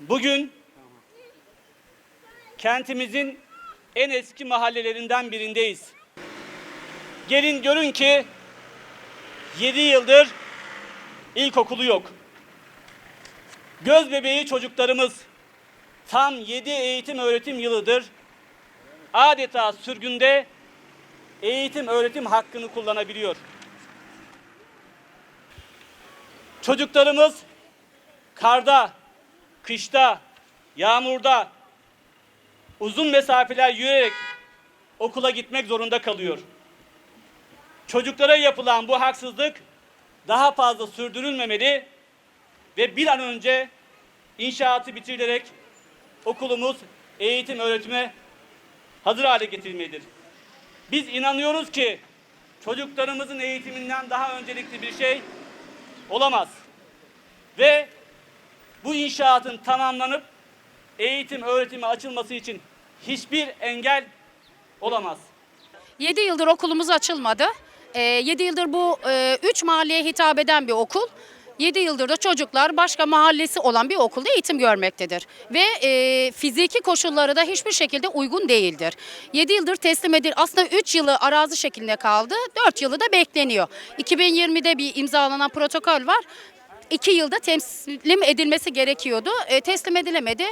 Bugün kentimizin en eski mahallelerinden birindeyiz. Gelin görün ki 7 yıldır ilkokulu yok. Göz bebeği çocuklarımız tam 7 eğitim öğretim yılıdır adeta sürgünde eğitim öğretim hakkını kullanabiliyor. Çocuklarımız karda, kışta, yağmurda uzun mesafeler yürüyerek okula gitmek zorunda kalıyor. Çocuklara yapılan bu haksızlık daha fazla sürdürülmemeli ve bir an önce inşaatı bitirilerek okulumuz eğitim öğretime hazır hale getirilmelidir. Biz inanıyoruz ki çocuklarımızın eğitiminden daha öncelikli bir şey olamaz. Ve bu inşaatın tamamlanıp eğitim öğretime açılması için hiçbir engel olamaz. 7 yıldır okulumuz açılmadı. 7 yıldır bu 3 mahalleye hitap eden bir okul. 7 yıldır da çocuklar başka mahallesi olan bir okulda eğitim görmektedir. Ve e, fiziki koşulları da hiçbir şekilde uygun değildir. 7 yıldır teslim edil aslında 3 yılı arazi şeklinde kaldı. 4 yılı da bekleniyor. 2020'de bir imzalanan protokol var. 2 yılda teslim edilmesi gerekiyordu. E, teslim edilemedi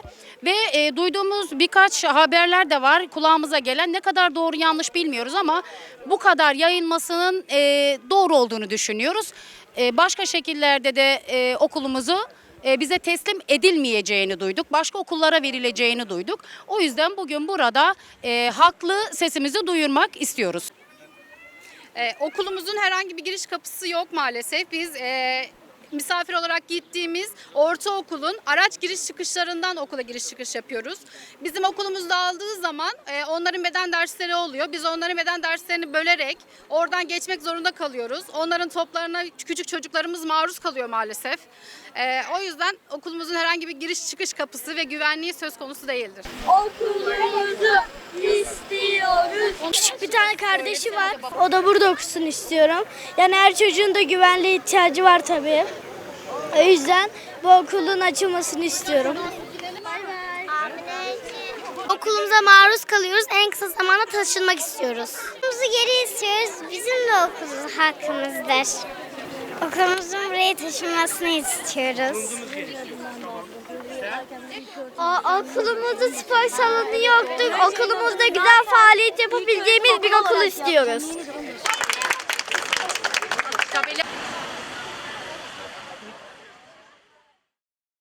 ve e, duyduğumuz birkaç haberler de var kulağımıza gelen ne kadar doğru yanlış bilmiyoruz ama bu kadar yayılmasının e, doğru olduğunu düşünüyoruz. E, başka şekillerde de e, okulumuzu e, bize teslim edilmeyeceğini duyduk. Başka okullara verileceğini duyduk. O yüzden bugün burada e, haklı sesimizi duyurmak istiyoruz. Ee, okulumuzun herhangi bir giriş kapısı yok maalesef. Biz e, misafir olarak gittiğimiz ortaokulun araç giriş çıkışlarından okula giriş çıkış yapıyoruz. Bizim okulumuz dağıldığı zaman e, onların beden dersleri oluyor. Biz onların beden derslerini bölerek oradan geçmek zorunda kalıyoruz. Onların toplarına küçük çocuklarımız maruz kalıyor maalesef. E, o yüzden okulumuzun herhangi bir giriş çıkış kapısı ve güvenliği söz konusu değildir. Okulumuzu istiyoruz. Küçük bir tane kardeşi var. O da burada okusun istiyorum. Yani her çocuğun da güvenliğe ihtiyacı var tabii. O yüzden bu okulun açılmasını istiyorum. Okulumuza maruz kalıyoruz. En kısa zamanda taşınmak istiyoruz. Okulumuzu geri istiyoruz. Bizim de okulumuz hakkımızdır. Okulumuzun buraya taşınmasını istiyoruz. O, okulumuzda spor salonu yoktur. Okulumuzda güzel faaliyet yapabileceğimiz bir okul istiyoruz.